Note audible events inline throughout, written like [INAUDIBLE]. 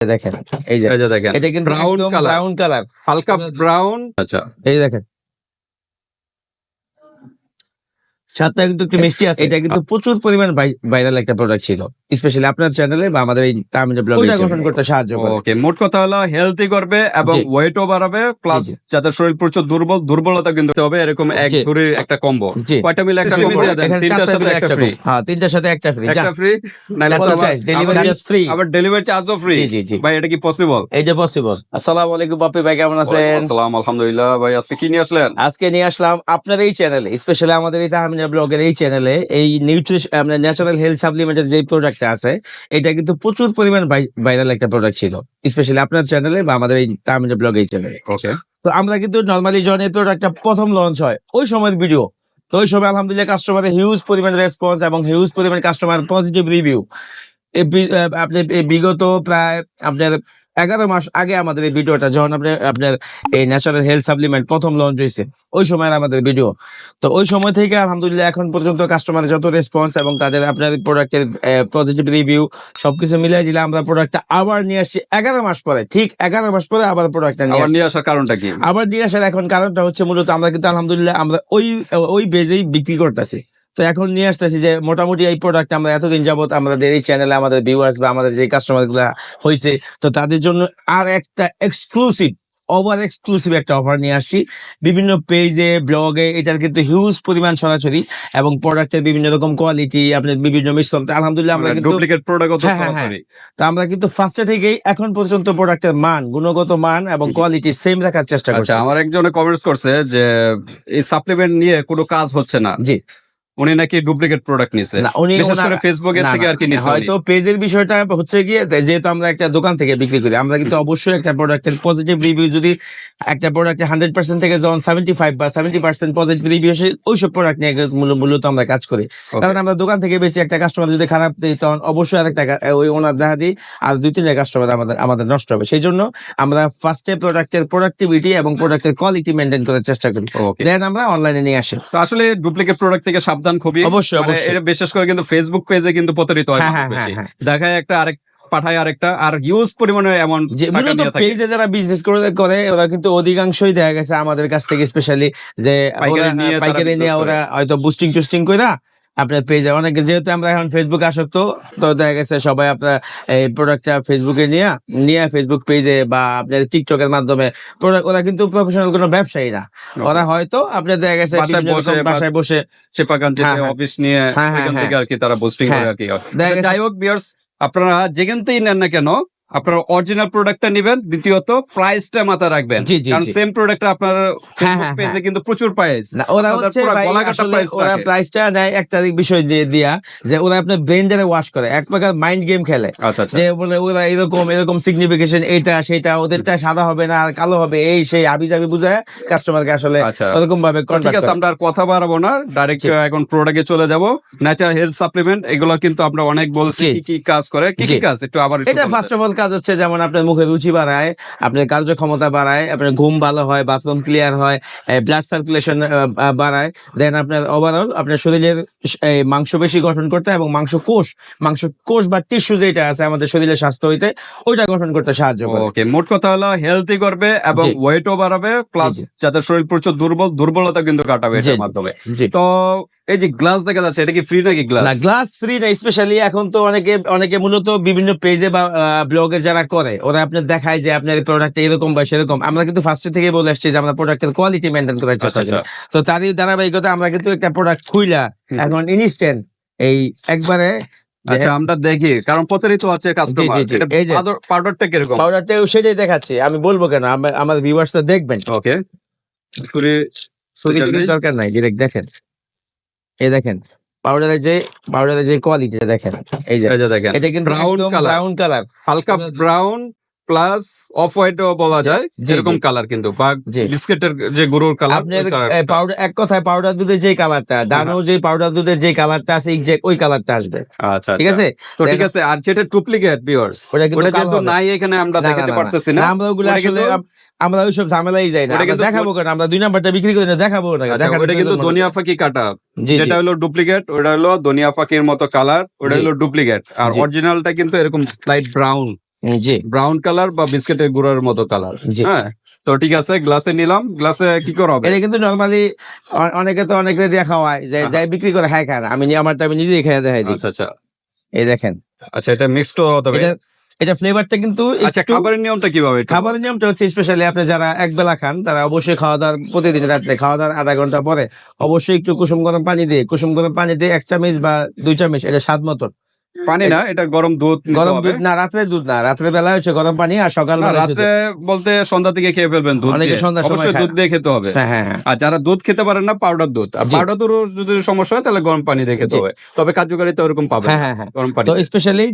দেখেন এই যে দেখেন এটা কিন্তু ব্রাউন কালার ব্রাউন কালার হালকা ব্রাউন আচ্ছা। এই দেখেন। স্বাদটা কিন্তু একটু মিষ্টি আছে। এটা কিন্তু প্রচুর পরিমাণ ভাইরাল একটা প্রোডাক্ট ছিল। স্পেশালি আপনার চ্যানেলে বা আমাদের এই ব্লগে গঠন করতে সাহায্য করে। ওকে মোট কথা হলো হেলদি করবে এবং ওয়েটও বাড়াবে প্লাস যাদের শরীর প্রচুর দুর্বল দুর্বলতা কিন্তু হবে এরকম এক। ঝুড়ির একটা কম্বো কয়টা মিলে একটা কম্বো তিনটার সাথে একটা ফ্রি হ্যাঁ তিনটার সাথে একটা ফ্রি একটা ফ্রি নাইলে ডেলিভারি জাস্ট ফ্রি আবার ডেলিভারি চার্জও ফ্রি জি, জি। ভাই এটা কি পসিবল এইটা পসিবল আসসালামু আলাইকুম বাপি ভাই কেমন আছেন? আসসালাম আলহামদুলিল্লাহ। ভাই আজকে কি নিয়ে আসলেন? আজকে নিয়ে আসলাম আপনার এই চ্যানেলে স্পেশালি আমাদের এই তাহমিনা ব্লগের এই চ্যানেলে এই নিউট্রিশন ন্যাচারাল হেলথ সাপ্লিমেন্টের যে প্রোডাক্টটা আছে। এটা কিন্তু প্রচুর পরিমাণ ভাইরাল একটা প্রোডাক্ট ছিল। স্পেশালি আপনার চ্যানেলে বা আমাদের এই তামিল ব্লগ এই চ্যানেলে ওকে তো আমরা কিন্তু নর্মালি যখন এই প্রোডাক্টটা প্রথম লঞ্চ হয় ওই সময়ের ভিডিও তো ওই সময় আলহামদুলিল্লাহ কাস্টমারের হিউজ পরিমাণ রেসপন্স এবং হিউজ পরিমাণ কাস্টমার পজিটিভ রিভিউ আপনি এই বিগত প্রায় আপনার এগারো মাস আগে আমাদের এই ভিডিওটা যখন আপনি আপনার এই ন্যাচারাল হেলথ সাপ্লিমেন্ট প্রথম লঞ্চ হয়েছে ওই সময়ের আমাদের ভিডিও। তো ওই সময় থেকে আলহামদুলিল্লাহ এখন পর্যন্ত কাস্টমারের যত রেসপন্স এবং তাদের আপনার প্রোডাক্টের পজিটিভ রিভিউ সবকিছু মিলিয়ে দিলে আমরা প্রোডাক্টটা আবার নিয়ে আসছি এগারো মাস পরে। ঠিক এগারো মাস পরে আবার প্রোডাক্টটা নিয়ে আবার নিয়ে আসার কারণটা কি? আবার নিয়ে আসার এখন কারণটা হচ্ছে মূলত আমরা কিন্তু আলহামদুলিল্লাহ আমরা ওই ওই বেজেই বিক্রি করতেছি। তো এখন নিয়ে আসতেছি যে মোটামুটি এই প্রোডাক্ট আমরা এতদিন যাবত আমাদের এই চ্যানেলে আমাদের ভিউয়ার্স বা আমাদের যে কাস্টমারগুলা হয়েছে তো তাদের জন্য আর একটা এক্সক্লুসিভ ওভার এক্সক্লুসিভ একটা অফার নিয়ে আসছি। বিভিন্ন পেজে ব্লগে এটার কিন্তু হিউজ পরিমাণ ছড়াছড়ি এবং প্রোডাক্টের বিভিন্ন রকম কোয়ালিটি আপনার বিভিন্ন মিশ্রণ আলহামদুলিল্লাহ আমরা কিন্তু ডুপ্লিকেট প্রোডাক্ট তো হ্যাঁ, হ্যাঁ, সরাসরি তো আমরা কিন্তু ফার্স্টে থেকেই এখন পর্যন্ত প্রোডাক্টের মান গুণগত মান এবং কোয়ালিটি সেম রাখার চেষ্টা করছি। আচ্ছা আমার একজনে কমেন্টস করছে যে এই সাপ্লিমেন্ট নিয়ে কোনো কাজ হচ্ছে না। জি। উনি নাকি ডুপ্লিকেট প্রোডাক্ট নিছে। না উনি বিশেষ করে ফেসবুকের থেকে আর কি নিছে হয়তো পেজের বিষয়টা হচ্ছে গিয়ে যেহেতু আমরা একটা দোকান থেকে বিক্রি করি আমরা কিন্তু অবশ্যই একটা প্রোডাক্টের পজিটিভ রিভিউ যদি একটা প্রোডাক্টে হান্ড্রেড পার্সেন্ট থেকে যখন সেভেন্টি ফাইভ বা সেভেন্টি পার্সেন্ট পজিটিভ রিভিউ আসে ওইসব প্রোডাক্ট নিয়ে মূলত আমরা কাজ করি। কারণ আমরা দোকান থেকে বেশি একটা কাস্টমার যদি খারাপ দিই তখন অবশ্যই আরেকটা কা- ওই ওনার দেখা দিই আর দুই তিনটা কাস্টমার আমাদের আমাদের নষ্ট হবে। সেই জন্য আমরা ফার্স্টে প্রোডাক্টের প্রোডাক্টিভিটি এবং প্রোডাক্টের কোয়ালিটি মেনটেন করার চেষ্টা করি। দেন আমরা অনলাইনে নিয়ে আসি। তো আসলে ডুপ্লিকেট প্রোডাক্ট থেকে সাবধান খুবই অবশ্যই, মানে অবশ্যই। এটা বিশেষ করে কিন্তু ফেসবুক পেজে কিন্তু প্রতারিত হয় হ্যাঁ, হ্যাঁ। হ্যাঁ, দেখায় একটা আরেক পাঠায় আরেকটা আর হিউজ পরিমাণে এমন যে মূলত পেজে যারা বিজনেস করে করে ওরা কিন্তু অধিকাংশই দেখা গেছে আমাদের কাছ থেকে স্পেশালি যে পাইকারি নিয়ে। ওরা হয়তো বুস্টিং টুস্টিং করে আপনার পেজে অনেকে যেহেতু আমরা এখন ফেসবুক আসক্ত তো দেখা গেছে সবাই আপনার এই প্রোডাক্টটা ফেসবুকে নিয়ে নিয়ে ফেসবুক পেজে বা আপনার টিকটকের মাধ্যমে প্রোডাক্ট ওরা কিন্তু প্রফেশনাল কোনো ব্যবসায়ী না ওরা হয়তো আপনার দেখা গেছে বাসায় বসে বা- চেপাগান হ্যাঁ, হ্যাঁ। অফিস নিয়ে হ্যাঁ। আর কি তারা বুস্টিং করে। আর কি যাই হোক বিয়ার্স আপনারা যেখানতেই নেন না কেন আপনারা অরিজিনাল প্রোডাক্টটা নেবেন দ্বিতীয়ত প্রাইসটা মাথায় রাখবেন। কারণ। সেম প্রোডাক্ট আপনার হ্যাঁ, হ্যাঁ, পেজে হ্যাঁ। কিন্তু প্রচুর প্রাইস না ওরা হচ্ছে ওরা প্রাইসটা নেয় একটা বিষয় দিয়ে দিয়া যে ওরা আপনার ব্রেন্ডারে ওয়াশ করে এক প্রকার মাইন্ড গেম খেলে। আচ্ছা আচ্ছা। যে বলে ওরা এরকম এরকম সিগনিফিকেশন এইটা সেটা ওদেরটা সাদা হবে না আর কালো হবে এই সেই আবি জাবি বুঝায় কাস্টমারকে আসলে আচ্ছা। ওরকম ভাবে ঠিক আছে আমরা আর কথা বাড়াবো না ডাইরেক্ট। এখন প্রোডাক্টে চলে যাব। ন্যাচারাল হেলথ সাপ্লিমেন্ট এগুলো কিন্তু আমরা অনেক বলছি কি কি কাজ করে কি কি কাজ? একটু আবার এটা ফার্স্ট অফ অল কাজ হচ্ছে যেমন আপনার মুখে রুচি বাড়ায় আপনার কার্যক্ষমতা বাড়ায় আপনার ঘুম ভালো হয় বাথরুম ক্লিয়ার হয় ব্লাড সার্কুলেশন বাড়ায়। দেন আপনার ওভারঅল আপনার শরীরের এই, মাংস বেশি গঠন করতে এবং মাংস কোষ মাংস কোষ বা টিস্যু যেটা আছে আমাদের শরীরের স্বাস্থ্য হইতে ওইটা গঠন করতে সাহায্য করে। ওকে মোট কথা হলো হেলদি করবে এবং। ওয়েটও বাড়াবে প্লাস যাদের শরীর প্রচুর দুর্বল দুর্বলতা কিন্তু কাটাবে এটার মাধ্যমে। তো এই যে গ্লাস দেখা যাচ্ছে এটা কি ফ্রি নাকি গ্লাস? না গ্লাস ফ্রি না স্পেশালি এখন তো অনেকে অনেকে মূলত বিভিন্ন পেজে বা ব্লগে যারা করে ওরা আপনার দেখায় যে আপনার প্রোডাক্ট এরকম বা সেরকম। আমরা কিন্তু ফার্স্টে থেকে বলে আসছি যে আমরা প্রোডাক্টের কোয়ালিটি মেনটেন করার আচ্ছা চেষ্টা করি। আচ্ছা। তো তারই ধারাবাহিকতা আমরা কিন্তু একটা প্রোডাক্ট খুইলা। এখন ইনস্ট্যান্ট এই একবারে আচ্ছা আমরা দেখি কারণ প্রতারিত আছে কাস্টমার পাউডারটা কীরকম? পাউডারটা সেটাই দেখাচ্ছি আমি বলব কেন আমার- আমার ভিউয়ার্স তো দেখবেন। ওকে দরকার নাই ডিরেক্ট দেখেন। এই দেখেন পাউডারের যে পাউডারের যে কোয়ালিটিটা দেখেন এই যে দেখেন এটা কিন্তু। ব্রাউন কালার হালকা ব্রাউন প্লাস অফ হোয়াইটও বলা যায়। জি। কালার কিন্তু। বা। বিস্কিটের যে গরুর কালার পাউডার এক কথায় পাউডার দুধের যে কালারটা ডানো যে পাউডার দুধের যে কালারটা আছে এক্সাক্ট ওই কালারটা আসবে। আচ্ছা ঠিক আছে? তো ঠিক আছে আর যেটা ডুপ্লিকেট ভিউয়ার্স ওটা কিন্তু। নাই এখানে আমরা দেখাতে। পারতেছি না, আমরা ওগুলো আসলে আমরা ওইসব ঝামেলাই যাই না। ওটা দেখাবো কেন? আমরা দুই নাম্বারটা বিক্রি করে না দেখাবো না আচ্ছা, ওটা কিন্তু দুনিয়া ফাঁকি কাটা। যেটা হলো ডুপ্লিকেট ওটা হলো দুনিয়া ফাঁকির মতো কালার ওটা হলো ডুপ্লিকেট আর অরিজিনালটা কিন্তু এরকম লাইট ব্রাউন জি ব্রাউন কালার বা বিস্কিটের গুঁড়ার মতো কালার হ্যাঁ? তো ঠিক আছে গ্লাসে নিলাম। গ্লাসে কি করে হবে? এটা কিন্তু নর্মালি অনেকে তো অনেকে দিয়ে খাওয়ায় যে হ্যাঁ। যাই বিক্রি করে খায় খায় না। আমি আমারটা আমি নিজেই খেয়ে দেখাই দিই। আচ্ছা আচ্ছা। এই দেখেন। আচ্ছা এটা মিক্সড হতে হবে এটা এটা ফ্লেভারটা কিন্তু আচ্ছা খাবারের নিয়মটা কীভাবে খাবারের নিয়মটা হচ্ছে স্পেশালি আপনি যারা এক বেলা খান তারা অবশ্যই খাওয়া দাওয়ার প্রতিদিন রাত্রে খাওয়া দাওয়ার আধা ঘণ্টা পরে অবশ্যই একটু কুসুম গরম পানি দিয়ে কুসুম গরম পানি দিয়ে এক চামচ বা দুই চামচ এটা স্বাদ মতন পানি না এটা গরম দুধ গরম দুধ না রাত্রে দুধ না রাত্রে বেলা হচ্ছে গরম পানি আর সকাল রাত্রে বলতে সন্ধ্যা থেকে খেয়ে ফেলবেন দুধ অনেকে সময় অবশ্যই দুধ দিয়ে খেতে হবে। হ্যাঁ হ্যাঁ হ্যাঁ। আর যারা দুধ খেতে পারেন না পাউডার দুধ। আর পাউডার দুধ যদি সমস্যা হয় তাহলে গরম পানি দিয়ে খেতে হবে। তবে কার্যকারিতা ওরকম পাবে হ্যাঁ হ্যাঁ গরম পানি তো স্পেশালি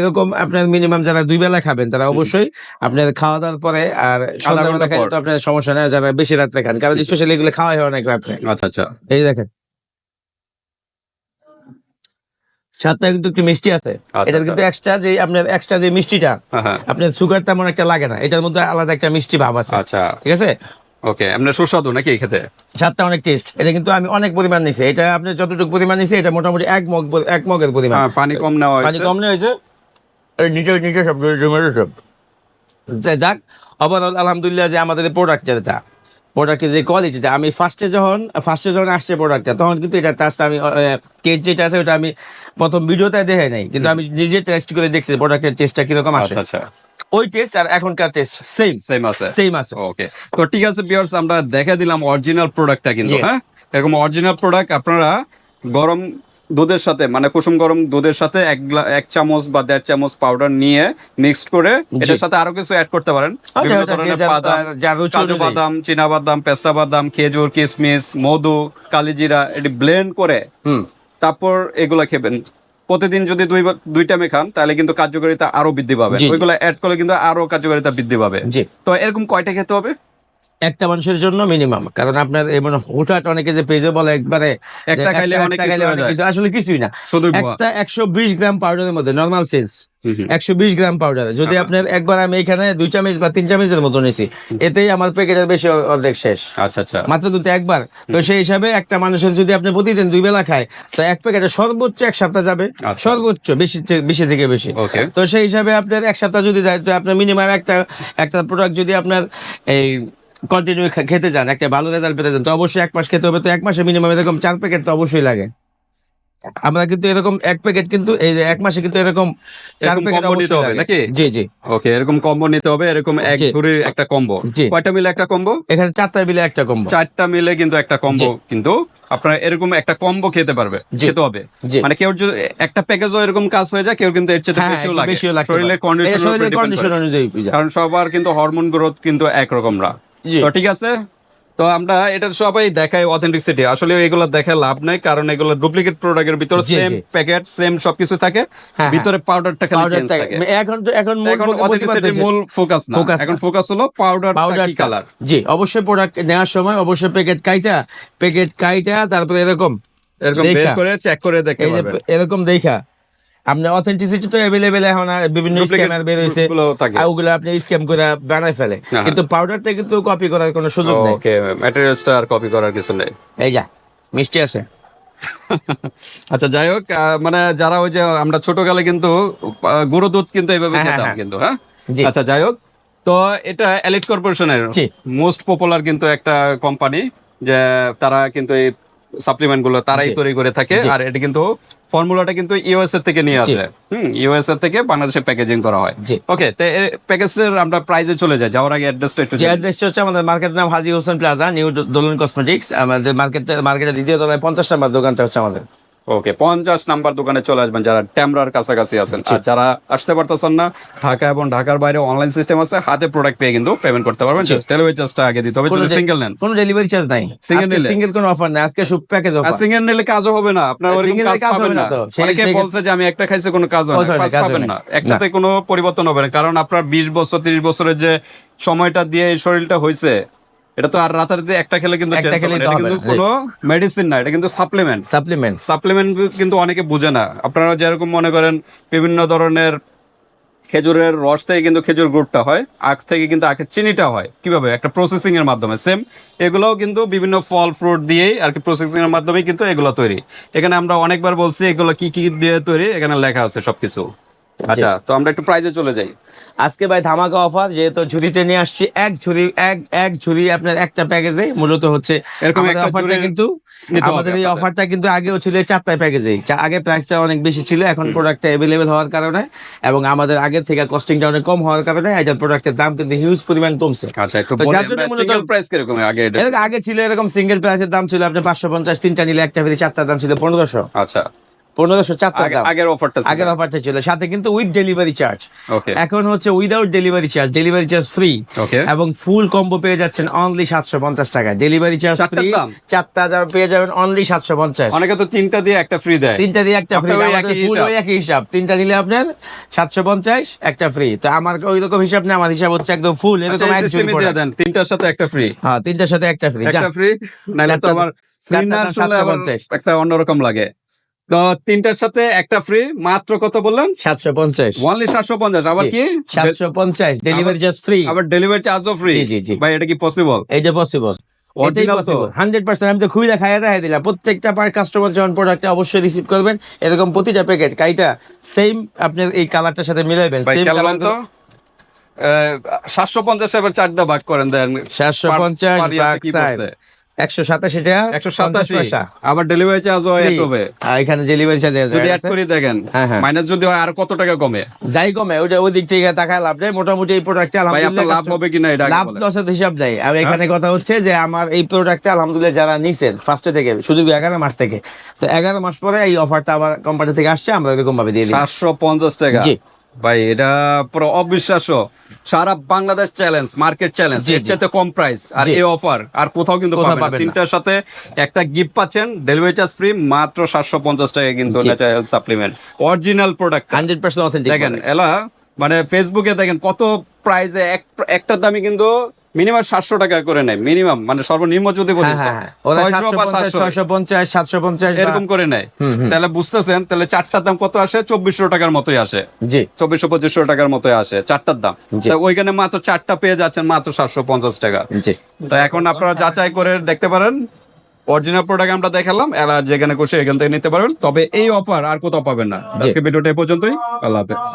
এরকম আপনার মিনিমাম যারা দুই বেলা খাবেন তারা অবশ্যই আপনার খাওয়া দাওয়ার পরে আর সন্ধ্যাবেলা খাইলে তো আপনার সমস্যা নেই যারা বেশি রাত্রে খান কারণ স্পেশালি এগুলো খাওয়া হয় অনেক রাত্রে। আচ্ছা আচ্ছা। এই দেখেন। কিন্তু একটু মিষ্টি আছে। আচ্ছা, এটা কিন্তু এক্সট্রা যে আপনার এক্সট্রা যে মিষ্টিটা হ্যাঁ, হ্যাঁ। আপনার সুগার তেমন একটা লাগে না। এটার মধ্যে আলাদা একটা মিষ্টি ভাব আছে। আচ্ছা। ঠিক আছে? ওকে আপনার সুস্বাদু নাকি এই খেতে? স্বাদটা অনেক টেস্ট এটা কিন্তু আমি অনেক পরিমাণ নিছি। এটা আপনি যতটুকু পরিমাণ নিছি এটা মোটামুটি এক মগ এক মগের পরিমাণ। হ্যাঁ, পানি কম নেওয়া পানি কম নেই হয়েছে। নিচে নিচে সব সব। যাক ওভারঅল আলহামদুলিল্লাহ যে আমাদের প্রোডাক্ট যেটা প্রোডাক্টের যে কোয়ালিটিটা আমি ফার্স্টে যখন ফার্স্টে যখন আসছে প্রোডাক্টটা তখন কিন্তু এটা টাচটা আমি টেস্ট যেটা আছে ওটা আমি প্রথম ভিডিওতে দেখে নাই। কিন্তু আমি নিজে টেস্ট করে দেখছি প্রোডাক্টের টেস্টটা কীরকম আসে। আচ্ছা আচ্ছা। ওই টেস্ট আর এখনকার টেস্ট সেম সেম আছে। সেম আছে। ওকে তো ঠিক আছে বিয়ার্স আমরা দেখা দিলাম অরিজিনাল প্রোডাক্টটা কিন্তু হ্যাঁ? এরকম অরিজিনাল প্রোডাক্ট আপনারা গরম দুধের সাথে মানে কুসুম গরম দুধের সাথে এক এক চামচ বা দেড় চামচ পাউডার নিয়ে মিক্সড করে এটার সাথে আরও কিছু অ্যাড করতে পারেন। কাজু বাদাম চীনা বাদাম পেস্তা বাদাম খেজুর কিশমিশ মধু কালিজিরা এটি ব্লেন্ড করে হুম। তারপর এগুলা খেবেন। প্রতিদিন যদি দুই দুই টাইমে খান তাহলে কিন্তু কার্যকারিতা আরও বৃদ্ধি পাবে। ওইগুলো অ্যাড করলে কিন্তু আরও কার্যকারিতা বৃদ্ধি পাবে। তো এরকম কয়টা খেতে হবে? একটা মানুষের জন্য মিনিমাম কারণ আপনার এমন হুটহাট অনেকে যে পেজে বলে একবারে একটা খাইলে অনেক কিছু আসলে কিছুই না। একটা একশো বিশ গ্রাম পাউডারের মধ্যে নর্মাল সেন্স। একশো বিশ গ্রাম পাউডার যদি আচ্ছা। আপনার একবার আমি এখানে দুই চামচ বা তিন চামচের মতো নিছি এতেই আমার প্যাকেটের বেশি অর্ধেক শেষ। আচ্ছা আচ্ছা। মাত্র কিন্তু একবার। তো সেই হিসাবে একটা মানুষের যদি আপনি প্রতিদিন দুই বেলা খায় তো এক প্যাকেটে সর্বোচ্চ এক সপ্তাহ যাবে। আচ্ছা। সর্বোচ্চ বেশি বেশি থেকে বেশি। তো সেই হিসাবে আপনার এক সপ্তাহ যদি যায় তো আপনার মিনিমাম একটা একটা প্রোডাক্ট যদি আপনার এই কন্টিনিউ খেতে যান একটা ভালো রেজাল্ট পেতে যান। তো অবশ্যই এক মাস খেতে হবে তো এক মাসে মিনিমাম এরকম চার প্যাকেট তো অবশ্যই লাগে। আমরা কিন্তু এরকম এক প্যাকেট কিন্তু এই যে এক মাসে কিন্তু এরকম চার প্যাকেট combo নিতে হবে নাকি? জি জি। ওকে এরকম কম্বো নিতে হবে এরকম এক। ঝুড়ির একটা কম্বো কয়টা মিলে একটা কম্বো এখানে চারটা মিলে একটা কম্বো চারটা মিলে কিন্তু একটা কম্বো কিন্তু আপনারা এরকম একটা কম্বো খেতে পারবে। খেতে হবে। মানে কেউ যদি একটা প্যাকেজও এরকম কাজ হয়ে যায় কেউ কিন্তু এর চেয়ে হ্যাঁ বেশিও লাগে। শরীরের কন্ডিশন অনুযায়ী কারণ সবার কিন্তু হরমোন গ্রোথ কিন্তু একরকম না। তো ঠিক আছে? তো আমরা এটা সবাই দেখাই অথেন্টিসিটি আসলে এগুলো দেখে লাভ নাই কারণ এগুলো ডুপ্লিকেট প্রোডাক্টের ভিতরে সেম প্যাকেট সেম সবকিছু থাকে। হ্যাঁ, ভিতরে পাউডারটা খালি চেঞ্জ থাকে। এখন এখন মূল এখন অথেন্টিসিটির মূল ফোকাস না। এখন ফোকাস হলো পাউডার পাউডার কি কালার জি অবশ্যই প্রোডাক্ট নেওয়ার সময় অবশ্যই প্যাকেট কাইটা। প্যাকেট কাইটা তারপরে এরকম এরকম বের করে চেক করে দেখতে পারবেন। এরকম দেখা আপনার অথেন্টিসিটি তো অ্যাভেলেবেল এখন বিভিন্ন স্ক্যামার বের হয়েছে গুলো ওগুলো আপনি স্ক্যাম করে বানায় ফেলে। হ্যাঁ। কিন্তু পাউডারটা কিন্তু কপি করার কোনো সুযোগ নেই। ওকে ম্যাটেরিয়ালসটা আর কপি করার কিছু নেই। এই যা মিষ্টি আছে। [LAUGHS] আচ্ছা যাই হোক মানে যারা ওই যে আমরা ছোটকালে কিন্তু গুঁড়ো দুধ কিন্তু এইভাবে হ্যাঁ, খেতাম হ্যাঁ। কিন্তু হ্যাঁ? আচ্ছা যাই হোক তো এটা এলিট কর্পোরেশনের। মোস্ট পপুলার কিন্তু একটা কোম্পানি যে তারা কিন্তু এই সাপ্লিমেন্টগুলো তারাই তৈরি করে থাকে। আর এটা কিন্তু ফর্মুলাটা কিন্তু ইউএস এর থেকে নিয়ে। আসে। হুম ইউএস এর থেকে বাংলাদেশে প্যাকেজিং করা হয়। ওকে তো প্যাকেজের আমরা প্রাইজে চলে যাই। যাওয়ার আগে অ্যাড্রেসটা একটু। অ্যাড্রেসটা হচ্ছে আমাদের মার্কেট নাম Haji Hossain plaza new Dolon cosmetics আমাদের মার্কেট মার্কেটের দ্বিতীয় তলায় পঞ্চাশ নাম্বার দোকানটা হচ্ছে আমাদের। ওকে পঞ্চাশ নাম্বার দোকানে চলে আসবেন যারা ট্যামরার কাছাকাছি আছেন। আর যারা আসতে পারতেছেন না ঢাকা এবং ঢাকার বাইরে অনলাইন সিস্টেম আছে হাতে প্রোডাক্ট পেয়ে কিন্তু পেমেন্ট করতে পারবেন। ডেলিভারি চার্জটা আগে দিতে হবে যদি সিঙ্গেল নেন। কোনো ডেলিভারি চার্জ নাই। Single নিলে? সিঙ্গেল কোনো অফার নাই আজকে সব প্যাকেজ অফার সিঙ্গেল নিলে কাজও হবে না আপনার ওরকম কাজ পাবেন হবে না। অনেকে বলছে যে আমি একটা খাইছে কোনো কাজ কাজ না। কাজ পাবেন না। একটাতে কোনো পরিবর্তন হবে না কারণ আপনার বিশ বছর তিরিশ বছরের যে সময়টা দিয়ে এই শরীরটা হয়েছে এটা তো আর রাতারাতি একটা খেলে কিন্তু চেঞ্জ হবে। এটা কিন্তু কোনো মেডিসিন না এটা কিন্তু সাপ্লিমেন্ট সাপ্লিমেন্ট সাপ্লিমেন্ট কিন্তু অনেকে বুঝে না। আপনারা যেরকম মনে করেন বিভিন্ন ধরনের খেজুরের রস থেকে কিন্তু খেজুর গুড়টা হয় আখ থেকে কিন্তু আখের চিনিটা হয়। কীভাবে? একটা প্রসেসিং এর মাধ্যমে। সেম এগুলোও কিন্তু বিভিন্ন ফল ফ্রুট দিয়েই আর কি প্রসেসিং এর মাধ্যমে কিন্তু এগুলো তৈরি। এখানে আমরা অনেকবার বলছি এগুলো কি কি দিয়ে তৈরি? এখানে লেখা আছে সবকিছু। আচ্ছা তো আমরা একটু প্রাইজে চলে যাই। আজকে ভাই ধামাকা অফার যেহেতু ঝুড়িতে নিয়ে আসছি এক ঝুড়ি এক এক ঝুড়ি আপনার একটা প্যাকেজে মূলত হচ্ছে এরকম আমাদের একটা অফারটা কিন্তু আমাদের এই অফারটা কিন্তু আগেও ছিল এই চারটায় প্যাকেজে আগে প্রাইসটা অনেক বেশি ছিল এখন প্রোডাক্টটা অ্যাভেলেবেল হওয়ার কারণে এবং আমাদের আগের থেকে কস্টিংটা অনেক কম হওয়ার কারণে এটার প্রোডাক্টের দাম কিন্তু হিউজ পরিমাণ কমছে। আচ্ছা একটু তো যার জন্য মূলত- প্রাইস কীরকম আগে আগে ছিল এরকম সিঙ্গেল প্রাইসের দাম ছিল আপনার পাঁচশো পঞ্চাশ তিনটা নিলে একটা ফ্রি চারটার দাম ছিল পনেরোশো। আচ্ছা। পনেরোশো আগে- দাম। আগের অফারটা আগের অফারটা ছিল। সাথে কিন্তু উইথ ডেলিভারি চার্জ এখন হচ্ছে without delivery charge delivery charge free এবং ফুল কম্বো পেয়ে যাচ্ছেন অনলি সাতশো পঞ্চাশ টাকা ডেলিভারি চার্জ ফ্রি চারটা যা পেয়ে যাবেন অনলি সাতশো পঞ্চাশ। অনেকে তো তিনটা দিয়ে একটা ফ্রি দেয়। তিনটা দিয়ে একটা ফ্রি ফুল একই হিসাব। তিনটা নিলে আপনার সাতশো পঞ্চাশ একটা ফ্রি তো আমার ওই রকম হিসাব আমার হিসাব হচ্ছে একদম ফুল আচ্ছা, এরকম দেন। তিনটার সাথে একটা ফ্রি হ্যাঁ তিনটার সাথে একটা ফ্রি একটা ফ্রি নাহলে তো আমার ফ্রি চারটা না দাম শুনলে আবার 750 একটা অন্যরকম লাগে। তো তিনটার সাথে একটা ফ্রি মাত্র কত বললেন? সাতশো পঞ্চাশ। ওনলি সাতশো পঞ্চাশ আবার কি? সাতশো পঞ্চাশ ডেলিভারি চার্জ ফ্রি আবার ডেলিভারি চার্জও ফ্রি জি, জি। ভাই এটা কি পসিবল হান্ড্রেড পার্সেন্ট আমি তো খুবই দেখাই দেখাই দিলাম। প্রত্যেকটা কাস্টমার যখন প্রোডাক্টটা অবশ্যই রিসিভ করবেন এরকম প্রতিটা প্যাকেট কাইটা সেম আপনি এই কালারটার সাথে মিলাইবেন ভাই সেম কালার তো। সাতশো পঞ্চাশ এবার চার ভাগ করেন দেন। সাতশো পঞ্চাশ একশো সাতাশি টাকা একশো সাতাশি? আবার ডেলিভারি চার্জও Free। হবে আর এখানে ডেলিভারি চার্জ যদি অ্যাড করে দেখেন হ্যাঁ, হ্যাঁ। মাইনাস যদি হয় আর কত টাকা কমে? যাই কমে ওটা ওই দিক থেকে টাকায় লাভ নেই মোটামুটি এই লাভ হবে কিনা এটা আগে লাভ লসের হিসাব নেই। আমি এখানে কথা হচ্ছে যে আমার এই প্রোডাক্টটা আলহামদুলিল্লাহ যারা নিছেন ফার্স্টে থেকে শুধু এগারো মাস থেকে? তো এগারো মাস পরে এই অফারটা আবার কোম্পানি থেকে আসছে আমরা এরকম ভাবে দিয়ে দিই। সাতশো পঞ্চাশ টাকা। জি। ভাই এটা পুরো অবিশ্বাস্য সারা বাংলাদেশ চ্যালেঞ্জ মার্কেট চ্যালেঞ্জ এর। চাইতে কম প্রাইস আর। এই অফার আর কোথাও কিন্তু পাবেন না। তিনটার সাথে একটা গিফট পাচ্ছেন ডেলিভারি চার্জ ফ্রি মাত্র সাতশো পঞ্চাশ টাকা কিন্তু। Natural supplement original product hundred percent authentic দেখেন এলা মানে ফেসবুকে দেখেন কত প্রাইসে একটার দামই কিন্তু মিনিমাম সাতশো টাকা করে নেয় মিনিমাম মানে সর্বনিম্ন যদি বলি হ্যাঁ হ্যাঁ হ্যাঁ। ছয়শো সাতশো পঞ্চাশ পঞ্চাশ এরকম করে নেয়। তাহলে বুঝতেছেন তাহলে চারটার দাম কত আসে? চব্বিশশো টাকার মতোই আসে। জি। চব্বিশশো পঁচিশশো টাকার মতোই আসে চারটার দাম। ওইখানে মাত্র চারটা পেয়ে যাচ্ছেন মাত্র সাতশো পঞ্চাশ টাকা। জি। তো এখন আপনারা যাচাই করে দেখতে পারেন। অরিজিনাল প্রোডাক্ট আমরা দেখালাম এলা যেখানে খুশি এখান থেকে নিতে পারবেন। তবে এই অফার আর কোথাও পাবেন না। আজকে ভিডিওটা এই পর্যন্তই। আল্লাহ হাফেজ।